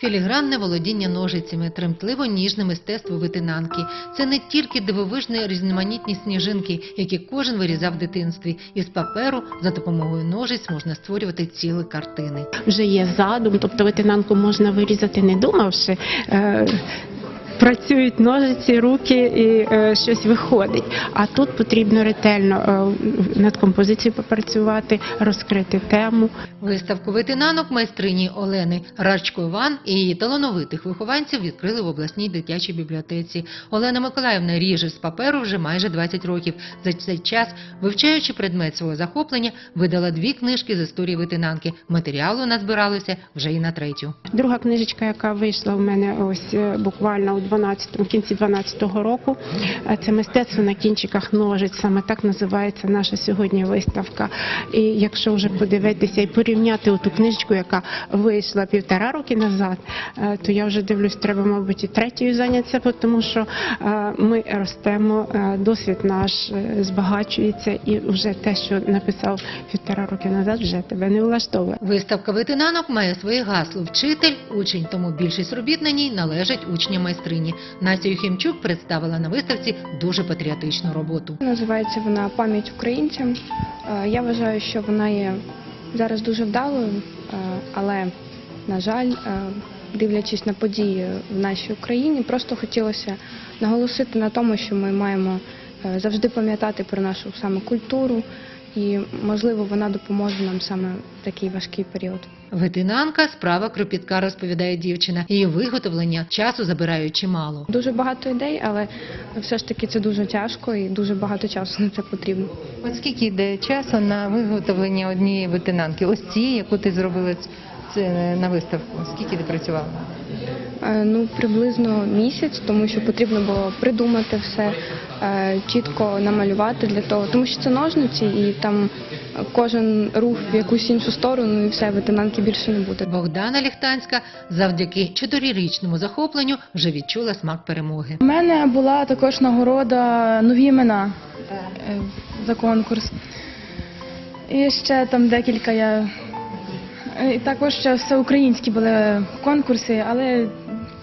Філігранне володіння ножицями, тремтливо ніжне мистецтво витинанки. Це не тільки дивовижні різноманітні сніжинки, які кожен вирізав в дитинстві. Із паперу за допомогою ножиць можна створювати цілі картини. вже є задум, тобто витинанку можна вирізати, не думавши. Працюють ножиці, руки і е, щось виходить. А тут потрібно ретельно е, над композицією попрацювати, розкрити тему. Виставку витинанок майстрині Олени Рачко Іван і її талановитих вихованців відкрили в обласній дитячій бібліотеці. Олена Миколаївна ріже з паперу вже майже 20 років. За цей час, вивчаючи предмет свого захоплення, видала дві книжки з історії витинанки. Матеріалу назбиралося вже і на третю. Друга книжечка, яка вийшла в мене ось е, буквально у 12, в кінці 12-го року, це мистецтво на кінчиках ножиць. Саме так називається наша сьогодні виставка. І якщо вже подивитися і порівняти ту книжечку, яка вийшла півтора роки назад, е, то я вже дивлюсь, треба, мабуть, і третьою зайнятися, тому що е, ми ростемо, е, досвід наш збагачується, і вже те, що написав півтора роки назад, вже тебе не влаштовує. Виставка витинанок має своє гасло вчитель, учень, тому більшість робіт на ній належать учням майстрині. Настя Юхімчук представила на виставці дуже патріотичну роботу. Називається вона Пам'ять українцям. Е, Я вважаю, що вона є зараз дуже вдалою, е, але, на жаль, е, дивлячись на події в нашій Україні, просто хотілося наголосити на тому, що ми маємо завжди пам'ятати про нашу саме культуру, і можливо вона допоможе нам саме в такий важкий період. Витинанка справа кропітка, розповідає дівчина. Її виготовлення часу забирають чимало. Дуже багато ідей, але все ж таки це дуже тяжко і дуже багато часу на це потрібно. От скільки йде часу на виготовлення однієї витинанки? Ось цієї, яку ти зробила на виставку. Скільки ти працювала? Е, Ну, приблизно місяць, тому що потрібно було придумати все, е, чітко намалювати для того, тому що це ножниці, і там кожен рух в якусь іншу сторону, і все, витинанки більше не буде. Богдана Ліхтанська завдяки чотирирічному захопленню вже відчула смак перемоги. У мене була також нагорода нові імена е, за конкурс. І ще там декілька я. Е, І також ще всеукраїнські були конкурси, але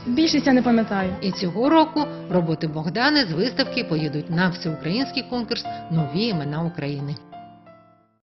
більшість я не пам'ятаю. І цього року роботи Богдани з виставки поїдуть на всеукраїнський конкурс Нові імена України.